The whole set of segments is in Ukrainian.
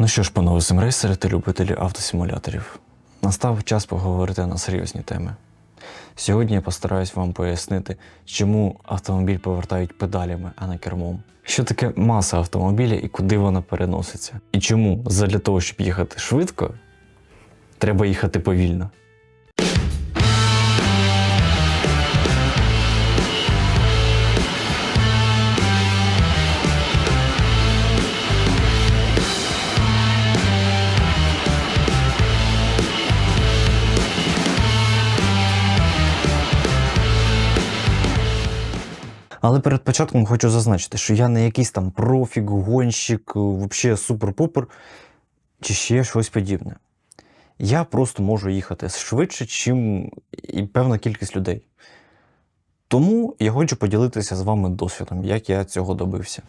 Ну що ж, панове симрейсери та любителі автосимуляторів, настав час поговорити на серйозні теми. Сьогодні я постараюсь вам пояснити, чому автомобіль повертають педалями, а не кермом. Що таке маса автомобіля і куди вона переноситься? І чому задля того, щоб їхати швидко, треба їхати повільно. Але перед початком хочу зазначити, що я не якийсь там профік, гонщик, взагалі супер-пупер чи ще щось подібне. Я просто можу їхати швидше, чим і певна кількість людей. Тому я хочу поділитися з вами досвідом, як я цього добився.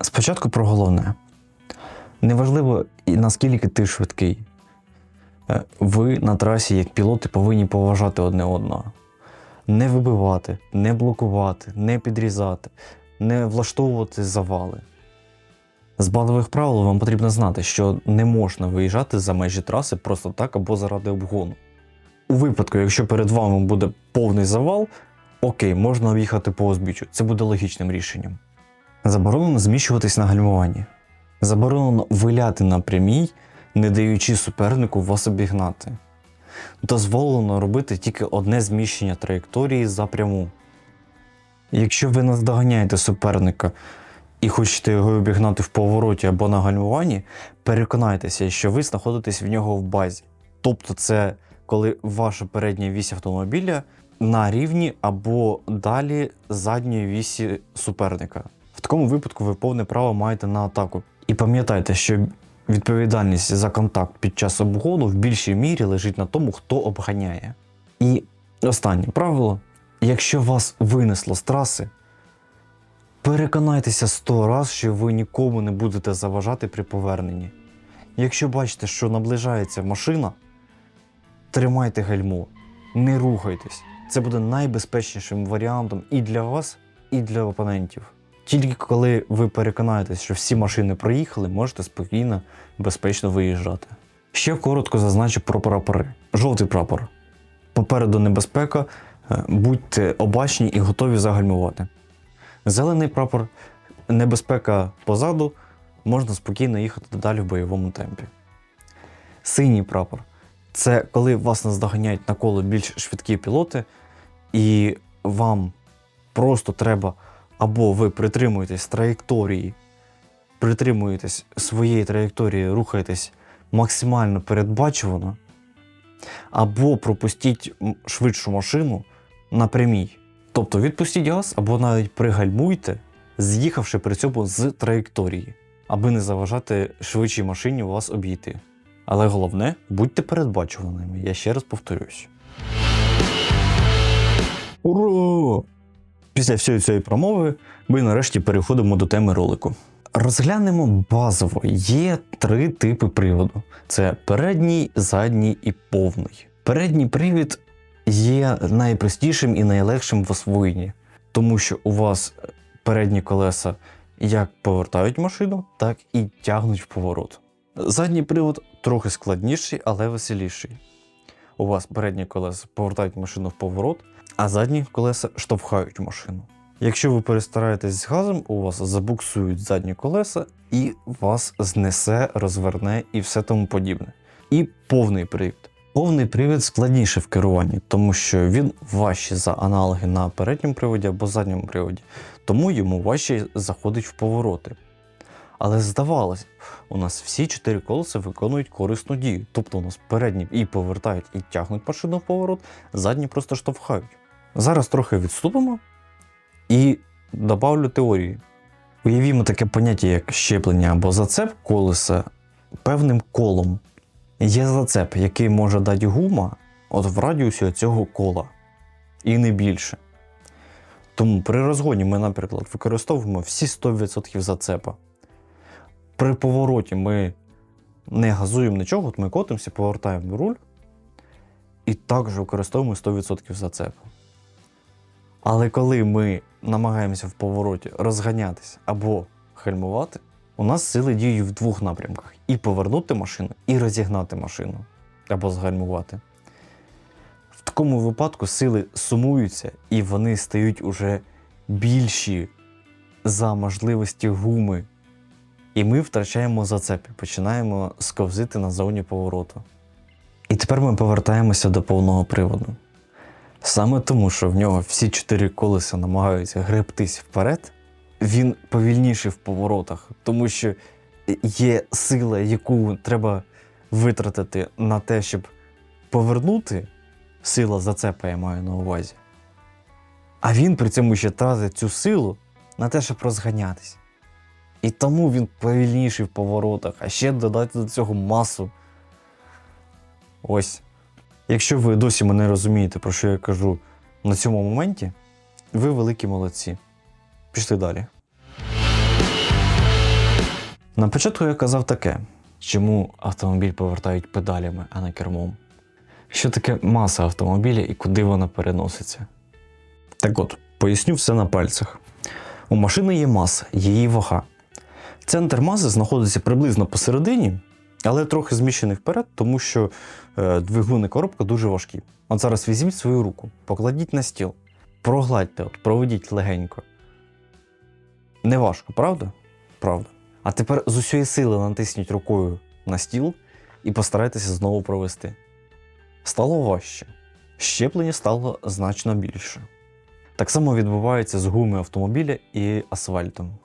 Спочатку про головне. Неважливо, наскільки ти швидкий. Е, Ви на трасі, як пілоти, повинні поважати одне одного не вибивати, не блокувати, не підрізати, не влаштовувати завали. З базових правил вам потрібно знати, що не можна виїжджати за межі траси просто так або заради обгону. У випадку, якщо перед вами буде повний завал, окей, можна об'їхати по узбіччю, це буде логічним рішенням. Заборонено зміщуватись на гальмуванні. Заборонено виляти на прямій, не даючи супернику вас обігнати дозволено робити тільки одне зміщення траєкторії за пряму. Якщо ви наздоганяєте суперника і хочете його обігнати в повороті або на гальмуванні, переконайтеся, що ви знаходитесь в нього в базі. Тобто, це коли ваша передня вісь автомобіля на рівні або далі задньої вісі суперника. В такому випадку ви повне право маєте на атаку. І пам'ятайте, що відповідальність за контакт під час обгону в більшій мірі лежить на тому, хто обганяє. І останнє правило: якщо вас винесло з траси, переконайтеся сто раз, що ви нікому не будете заважати при поверненні. Якщо бачите, що наближається машина, тримайте гальмо, не рухайтесь. Це буде найбезпечнішим варіантом і для вас, і для опонентів. Тільки коли ви переконаєтесь, що всі машини проїхали, можете спокійно, безпечно виїжджати. Ще коротко зазначу про прапори. Жовтий прапор. Попереду небезпека, е, будьте обачні і готові загальмувати. Зелений прапор, небезпека позаду, можна спокійно їхати далі в бойовому темпі. Синій прапор це коли вас наздоганяють на коло більш швидкі пілоти, і вам просто треба або ви притримуєтесь траєкторії, притримуєтесь своєї траєкторії, рухаєтесь максимально передбачувано, або пропустіть швидшу машину на прямій. Тобто відпустіть газ, або навіть пригальмуйте, з'їхавши при цьому з траєкторії, аби не заважати швидшій машині вас обійти. Але головне, будьте передбачуваними, я ще раз повторюсь. Ура! Після всієї цієї промови ми нарешті переходимо до теми ролику. Розглянемо базово. Є три типи приводу: це передній, задній і повний. Передній привід є найпростішим і найлегшим в освоєнні, тому що у вас передні колеса як повертають машину, так і тягнуть в поворот. Задній привод трохи складніший, але веселіший. У вас передні колеса повертають машину в поворот, а задні колеса штовхають машину. Якщо ви перестараєтесь з газом, у вас забуксують задні колеса і вас знесе, розверне і все тому подібне. І повний привід. Повний привід складніше в керуванні, тому що він важчий за аналоги на передньому приводі або задньому приводі, тому йому важче заходить в повороти. Але здавалось, у нас всі чотири колеса виконують корисну дію. Тобто у нас передні і повертають, і тягнуть машину в поворот, задні просто штовхають. Зараз трохи відступимо і добавлю теорії. Уявімо таке поняття, як щеплення або зацеп колеса певним колом. Є зацеп, який може дати гума от в радіусі цього кола, і не більше. Тому при розгоні ми, наприклад, використовуємо всі 100% зацепа. При повороті ми не газуємо нічого, от ми котимося, повертаємо руль і також використовуємо 100% зацепу. Але коли ми намагаємося в повороті розганятися або гальмувати, у нас сили діють в двох напрямках: і повернути машину, і розігнати машину або згальмувати. В такому випадку сили сумуються і вони стають уже більші за можливості гуми. І ми втрачаємо зацеп і починаємо сковзити на зоні повороту. І тепер ми повертаємося до повного приводу. Саме тому, що в нього всі чотири колеса намагаються гребтись вперед, він повільніший в поворотах, тому що є сила, яку треба витратити на те, щоб повернути сила зацепа, я маю на увазі. А він при цьому ще тратить цю силу на те, щоб розганятись. І тому він повільніший в поворотах, а ще додати до цього масу. Ось. Якщо ви досі мене розумієте, про що я кажу на цьому моменті, ви великі молодці. Пішли далі. На початку я казав таке, чому автомобіль повертають педалями, а не кермом. Що таке маса автомобіля і куди вона переноситься? Так от, поясню все на пальцях. У машини є маса, її вага. Центр маси знаходиться приблизно посередині, але трохи зміщений вперед, тому що е, двигун і коробка дуже важкі. От зараз візьміть свою руку, покладіть на стіл, прогладьте, от, проведіть легенько. Не важко, правда? Правда. А тепер з усієї сили натисніть рукою на стіл і постарайтеся знову провести. Стало важче. Щеплення стало значно більше. Так само відбувається з гуми автомобіля і асфальтом.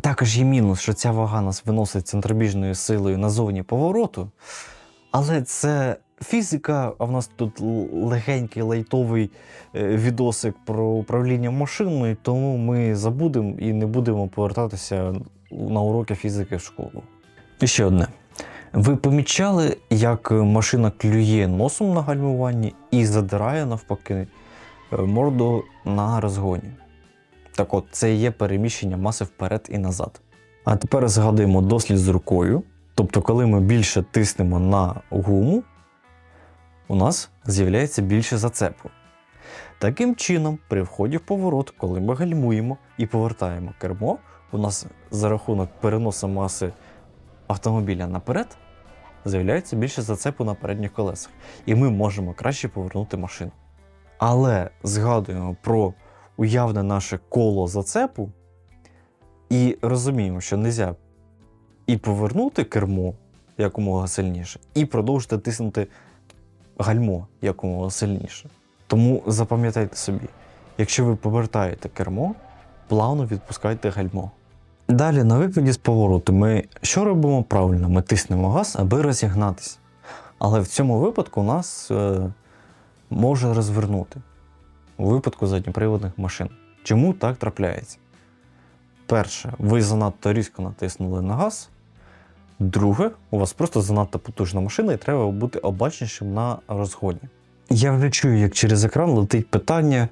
Також є мінус, що ця вага нас виносить центробіжною силою на зовні повороту, але це фізика, а в нас тут легенький лайтовий е, відосик про управління машиною, тому ми забудемо і не будемо повертатися на уроки фізики в школу. І ще одне. Ви помічали, як машина клює носом на гальмуванні і задирає навпаки е, морду на розгоні. Так от, це є переміщення маси вперед і назад. А тепер згадуємо дослід з рукою. Тобто, коли ми більше тиснемо на гуму, у нас з'являється більше зацепу. Таким чином, при вході в поворот, коли ми гальмуємо і повертаємо кермо, у нас за рахунок переносу маси автомобіля наперед з'являється більше зацепу на передніх колесах, і ми можемо краще повернути машину. Але згадуємо про уявне наше коло зацепу і розуміємо, що не можна і повернути кермо якомога сильніше, і продовжити тиснути гальмо якомога сильніше. Тому запам'ятайте собі, якщо ви повертаєте кермо, плавно відпускайте гальмо. Далі, на виході з повороту, ми що робимо правильно? Ми тиснемо газ, аби розігнатися. Але в цьому випадку нас е, може розвернути у випадку задньоприводних машин. Чому так трапляється? Перше, ви занадто різко натиснули на газ. Друге, у вас просто занадто потужна машина і треба бути обачнішим на розгоні. Я вже чую, як через екран летить питання.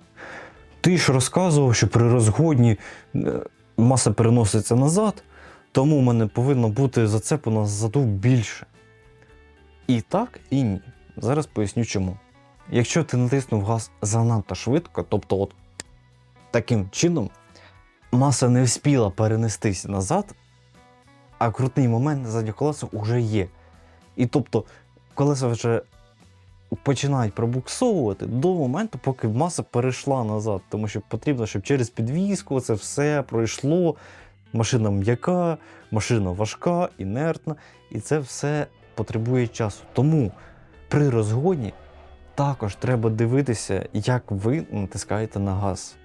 Ти ж розказував, що при розгоні е, маса переноситься назад, тому в мене повинно бути зацепу ззаду більше. І так, і ні. Зараз поясню чому. Якщо ти натиснув газ занадто швидко, тобто от таким чином, маса не вспіла перенестись назад, а крутний момент на задніх колесах вже є. І тобто колеса вже починають пробуксовувати до моменту, поки маса перейшла назад. Тому що потрібно, щоб через підвізку це все пройшло. Машина м'яка, машина важка, інертна, і це все потребує часу. Тому при розгоні також треба дивитися, як ви натискаєте на газ.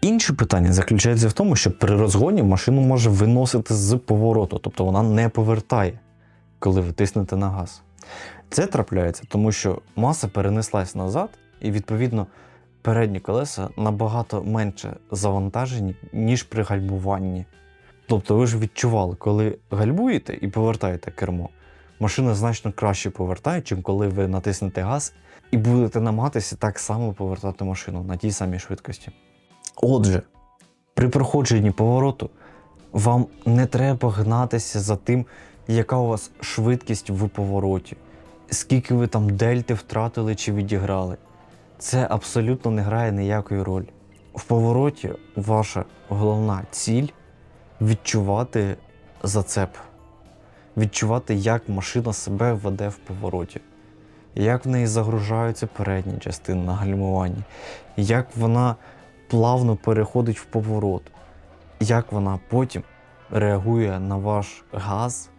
Інше питання заключається в тому, що при розгоні машину може виносити з повороту, тобто вона не повертає, коли ви тиснете на газ. Це трапляється, тому що маса перенеслась назад, і відповідно передні колеса набагато менше завантажені, ніж при гальмуванні. Тобто ви ж відчували, коли гальмуєте і повертаєте кермо, машина значно краще повертає, чим коли ви натиснете газ і будете намагатися так само повертати машину на тій самій швидкості. Отже, при проходженні повороту вам не треба гнатися за тим, яка у вас швидкість в повороті, скільки ви там дельти втратили чи відіграли. Це абсолютно не грає ніякої ролі. В повороті ваша головна ціль відчувати зацеп, відчувати, як машина себе веде в повороті, як в неї загружаються передні частини на гальмуванні, як вона плавно переходить в поворот, як вона потім реагує на ваш газ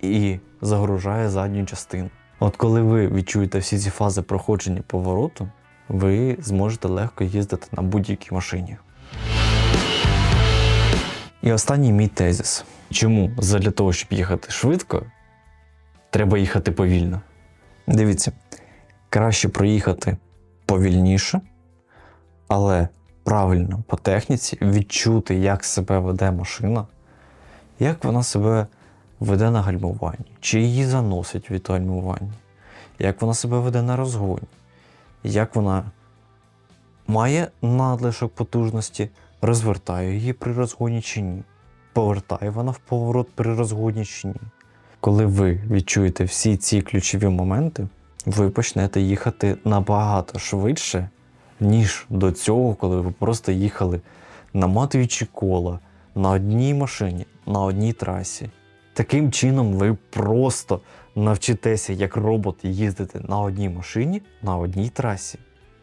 і загружає задню частину. От коли ви відчуєте всі ці фази проходження повороту, ви зможете легко їздити на будь-якій машині. І останній мій тезис. Чому для того, щоб їхати швидко, треба їхати повільно? Дивіться, краще проїхати повільніше, але правильно по техніці відчути, як себе веде машина, як вона себе веде на гальмуванні, чи її заносить від гальмування, як вона себе веде на розгоні, як вона має надлишок потужності, розвертає її при розгоні чи ні, повертає вона в поворот при розгоні. Коли ви відчуєте всі ці ключові моменти, ви почнете їхати набагато швидше, ніж до цього, коли ви просто їхали наматуючи кола на одній машині, на одній трасі. Таким чином, ви просто навчитеся як робот їздити на одній машині на одній трасі.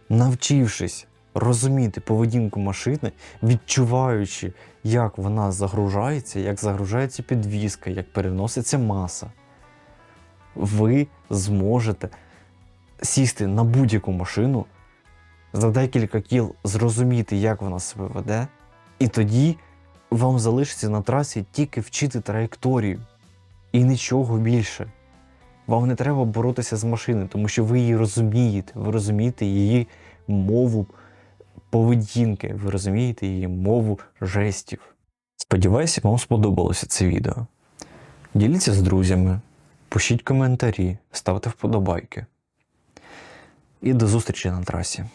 Навчившись розуміти поведінку машини, відчуваючи, як вона загружається, як загружається підвізка, як переноситься маса, ви зможете сісти на будь-яку машину, за декілька кіл зрозуміти, як вона себе веде, і тоді вам залишиться на трасі тільки вчити траєкторію і нічого більше. Вам не треба боротися з машиною, тому що ви її розумієте, ви розумієте її мову поведінки, ви розумієте її мову жестів. Сподіваюся, вам сподобалося це відео. Діліться з друзями, пишіть коментарі, ставте вподобайки. І до зустрічі на трасі.